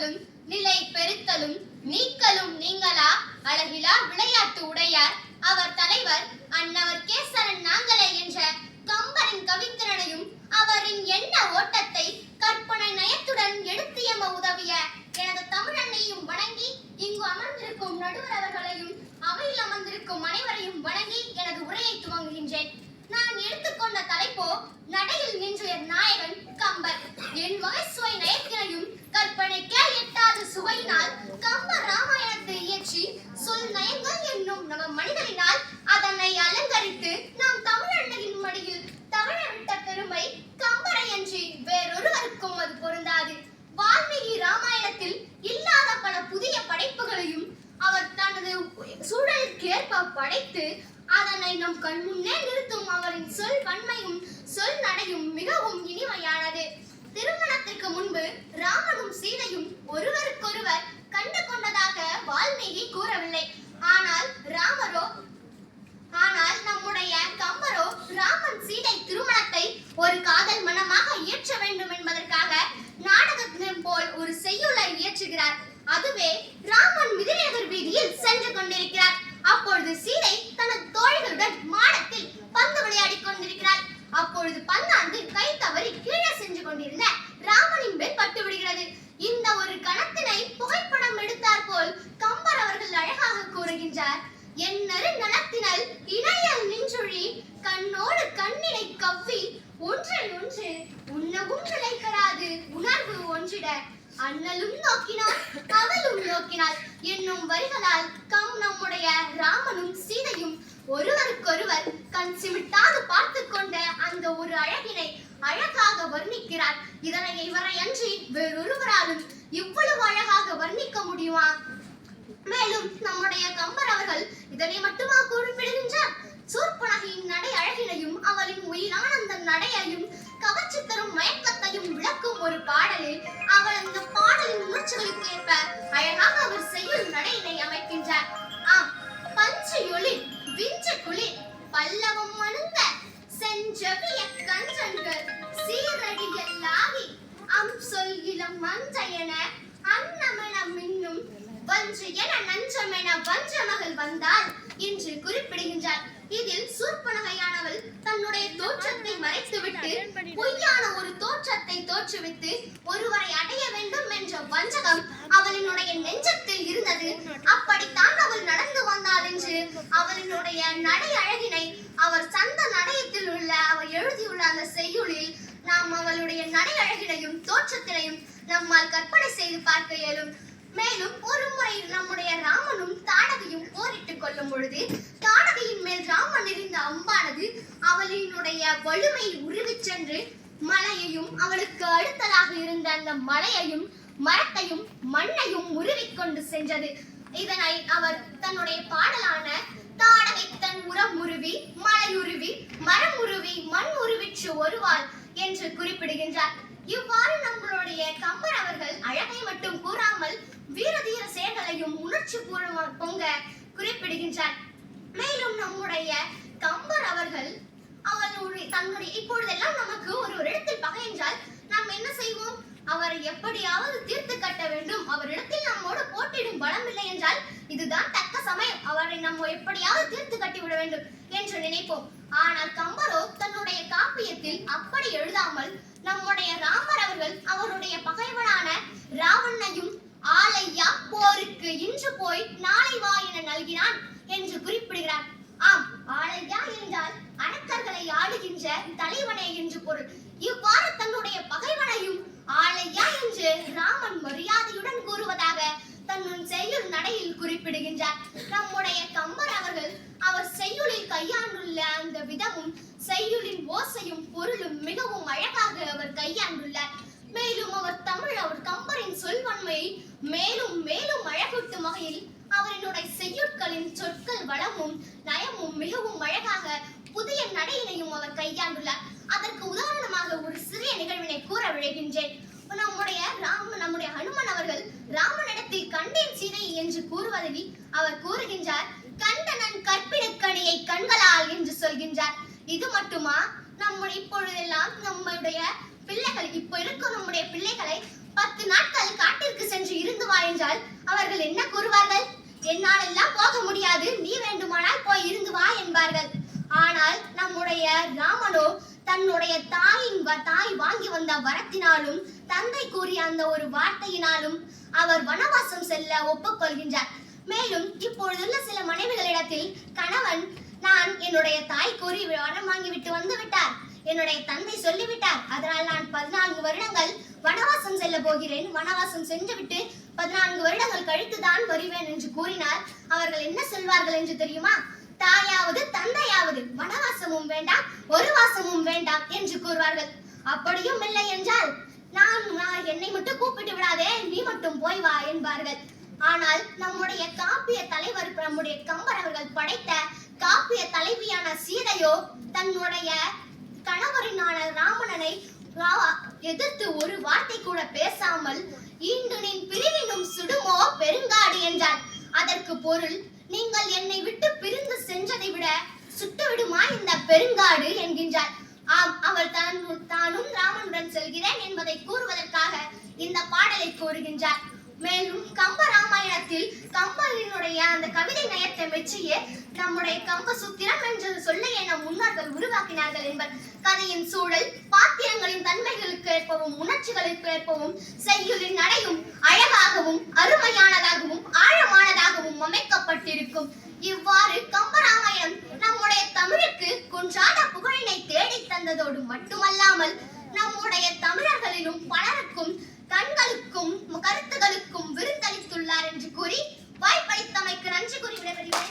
நீக்குதலும் நிலை பெருத்தலும் நீக்கலும் நீங்களா? அழகிலா விளையாட்டு உடையார். அவர் தலைவர் அன்னவர் கேசரன் நாங்களே என்ற கம்பரின் கவித்திறனையும் அவரின் எண்ண ஓட்ட நயங்கள் மனிதரினால் அதனை அலங்கரித்து நாம் தமிழன்னையின் மடியில் தவழ பெருமை கம்பரை வேறொருவருக்கும் அது பொருந்தாது. வால்மீகி ராமாயணத்தில் இல்லாத பல புதிய படைப்புகளையும் அவர் தனது சூழலுக்கு ஏற்ப படைத்து அதனை நம் கண் முன்னே நிறுத்தும் அவரின் சொல் வன்மையும் சொல் நடையும் மிகவும் இனிமையானது. திருமணத்திற்கு முன்பு ராமனும் சீதையும் ஒருவருக்கொருவர் கண்டு கொண்டதாக வால்மீகி கூறவில்லை ஆனால் ராமரோ ஆனால் நம்முடைய கம்பரோ ராமன் சீதை திருமணத்தை ஒரு காதல் மனமாக இயற்ற வேண்டும் என்பதற்காக நாடகத்தின் போல் ஒரு செய்யுளை இயற்றுகிறார். அதுவே ராமன் மிதிரேகர் வீதியில் சென்று கொண்டிருக்கிறார். அப்பொழுது சீதை தனது தோழிகளுடன் மாடத்தில் பந்து விளையாடி கொண்டிருக்கிறார் அப்பொழுது பந்தாந்து கை தவறி கீழே சென்று கொண்டிருந்த ராமனின் மேல் பட்டு விடுகிறது. இந்த ஒரு கணத்தினை புகைப்படம் எடுத்தார் போல் கம்பர் அவர்கள் அழகாக கூறுகின்றார். என்னரு நலத்தினல் இணையல் நின்றொழி கண்ணோடு கண்ணினை கவ்வி ஒன்றில் ஒன்று உண்ணவும் நிலைக்கராது. உணர்வு ஒன்றிட அண்ணலும் நோக்கினாள் அவளும் நோக்கினாள். என்னும் வரிகளால் கம் நம்முடைய ராமனும் சீதையும் ஒருவருக்கொருவர் கண் சிமிட்டாது பார்த்து கொண்ட அந்த ஒரு அழகினை அழகாக வர்ணிக்கிறார். இதனை இவரை அன்றி வேறொருவராலும் இவ்வளவு அழகாக வர்ணிக்க முடியுமா? மேலும் நம்முடைய கம்பர் அவர்கள் இதனை மட்டுமா குறிப்பிடுகின்றார் சூர்பனகையின் நடை அழகி இளம் அன்னமென மின்னும் வஞ்சு என நஞ்சமென வஞ்ச மகள் வந்தாள் என்று குறிப்பிடுகின்றார். இதில் சூர்பனகையானவள் தன்னுடைய தோற்றத்தை மறைத்துவிட்டு பொய்யான ஒரு தோற்றத்தை தோற்றுவித்து ஒருவரை அடைய வேண்டும் என்ற வஞ்சகம் அவளினுடைய நெஞ்சத்தில் இருந்தது. அப்படித்தான் அவள் நடந்து வந்தாள் என்று அவளினுடைய நடை அழகினை அவர் சந்த நடையத்தில் உள்ள அவர் எழுதியுள்ள அந்த செய்யுளில் நாம் அவளுடைய நடை அழகினையும் தோற்றத்தினையும் நம்மால் கற்பனை செய்து பார்க்க இயலும். மேலும் ஒரு முறை நம்முடைய ராமனும் தாடகையும் போரிட்டுக் கொள்ளும் பொழுது தாடகையின் மேல் ராமன் இருந்த அம்பானது அவளினுடைய வலுமை உருவிச் சென்று மலையையும் அவளுக்கு அடுத்ததாக இருந்த அந்த மலையையும் மரத்தையும் மண்ணையும் உருவிக்கொண்டு சென்றது. இதனை அவர் தன்னுடைய பாடலான தாடகை தன் உரம் உருவி மலை உருவி மரம் உருவி மண் உருவிற்று ஒருவாள் என்று குறிப்பிடுகின்றார். இவ்வாறு நம்மளுடைய கம்பர் அவர்கள் அழகை மட்டும் கூறாமல் வீரதீர செயல்களையும் உணர்ச்சி பூர்வமாக பொங்க குறிப்பிடுகின்றார். மேலும் நம்முடைய கம்பர் அவர்கள் அவர்களுடைய தன்னுடைய இப்பொழுதெல்லாம் நமக்கு ஒரு ஒரு இடத்தில் பகை என்றால் என்ன செய்வோம்? அவரை எப்படியாவது தீர்த்து கட்ட வேண்டும். அவரிடத்தில் நம்மோடு போட்டிடும் பலம் இல்லை என்றால் இதுதான் தக்க சமயம். அவரை நம்ம எப்படியாவது தீர்த்து கட்டி விட வேண்டும் என்று நினைப்போம். ஆனால் கம்பரோ தன்னுடைய காப்பியத்தில் அப்படி எழுதாமல் நம்முடைய ராமர் அவர்கள் அவருடைய பகைவனான ராவணையும் ஆலையா போருக்கு இன்று போய் நாளை வா என நல்கினான் என்று குறிப்பிடுகிறார். ஆளையா என்றால் அடக்கர்களை ஆளுகின்ற தலைவனே என்று பொருள். இவ்வாறு தன்னுடைய பகைவனையும் ஆளையா என்று ராமன் மரியாதையுடன் கூறுவதாக தன்னுன் செய்யுள் நடையில் குறிப்பிடுகின்றார். நம்முடைய கம்பர் அவர்கள் அவர் செய்யுளில் கையாண்டுள்ள அந்த விதமும் செய்யுளின் ஓசையும் பொருளும் மிகவும் அழகாக அவர் கையாண்டுள்ளார். மேலும் அவர் தமிழ் அவர் கம்பரின் சொல்வன் வளமும் நயமும் மிகவும் அழகாக புதிய நடையினையும் அவர் கையாண்டுள்ளார். அதற்கு உதாரணமாக ஒரு சிறிய நிகழ்வினை கூற விழைகின்றேன். நம்முடைய ராம நம்முடைய ஹனுமன் அவர்கள் ராமனிடத்தில் கண்டேன் சீதை என்று கூறுவதில் அவர் கூறுகின்றார் கண்டனன் கற்பிடக்கணியை கண்களால் என்று சொல்கின்றார். இது மட்டுமா? நம்முடைய இப்பொழுதெல்லாம் நம்முடைய பிள்ளைகள் இப்போ இருக்கும் நம்முடைய பிள்ளைகளை பத்து நாட்கள் காட்டிற்கு சென்று இருந்து வா என்றால் அவர்கள் என்ன கூறுவார்கள்? என்னால் எல்லாம் போக முடியாது. நீ வேண்டுமானால் போய் இருந்து வா என்பார்கள். ஆனால் நம்முடைய ராமனோ தன்னுடைய தாயின் தாய் வாங்கி வந்த வரத்தினாலும் தந்தை கூறிய அந்த ஒரு வார்த்தையினாலும் அவர் வனவாசம் செல்ல ஒப்புக்கொள்கின்றார். மேலும் இப்பொழுதுள்ள சில மனைவிகளிடத்தில் கணவன் நான் என்னுடைய தாய் கூறி வரம் வாங்கி விட்டு வந்து விட்டார். என்னுடைய தந்தை சொல்லிவிட்டார். அதனால் நான் பதினான்கு வருடங்கள் வனவாசம் செல்ல போகிறேன். வனவாசம் சென்றுவிட்டு பதினான்கு வருடங்கள் கழித்துதான் வருவேன் என்று கூறினால் அவர்கள் என்ன சொல்வார்கள் என்று தெரியுமா? தாயாவது தந்தையாவது வனவாசமும் வேண்டாம் ஒரு வாசமும் வேண்டாம் என்று கூறுவார்கள். அப்படியும் இல்லை என்றால் நான் நான் என்னை மட்டும் கூப்பிட்டு விடாதே நீ மட்டும் போய் வா என்பார்கள். ஆனால் நம்முடைய காப்பிய தலைவர் நம்முடைய கம்பர் அவர்கள் படைத்த காப்பிய தலைவியான சீதையோ தன்னுடைய கணவரினான ராமணனை எதிர்த்து ஒரு வார்த்தை கூட பேசாமல் ஈண்டு நின் பிரிவினும் சுடுமோ பெருங்காடு என்றார் அதற்கு பொருள் நீங்கள் என்னை விட்டு பிரிந்து சென்றதை விட சுட்டுவிடுமா இந்த பெருங்காடு என்கின்றார் ஆம் அவள் தான் தானும் ராமனுடன் செல்கிறேன் என்பதை கூறுவதற்காக இந்த பாடலை கூறுகின்றார் மேலும் கம்ப ராமாயணத்தில் கம்பனினுடைய அந்த கவிதை நயத்தை மெச்சியே நம்முடைய கம்ப சுத்திரம் என்ற சொல்லையே என முன்னோர்கள் உருவாக்கினார்கள் என்பர். கதையின் சூழல் பாத்திரங்களின் தன்மை பேர்ப்பவும் உணர்ச்சிகளை பேர்ப்பவும் செய்யுளின் நடையும் அழகாகவும் அருமையானதாகவும் ஆழமானதாகவும் அமைக்கப்பட்டிருக்கும். இவ்வாறு கம்பராமாயணம் நம்முடைய தமிழுக்கு குன்றாத புகழினை தேடி தந்ததோடு மட்டுமல்லாமல் நம்முடைய தமிழர்களிலும் பலருக்கும் கண்களுக்கும் கருத்துகளுக்கும் விருந்தளித்துள்ளார் என்று கூறி வாய்ப்பளித்தமைக்கு நன்றி கூறி விடைபெறுகிறேன்.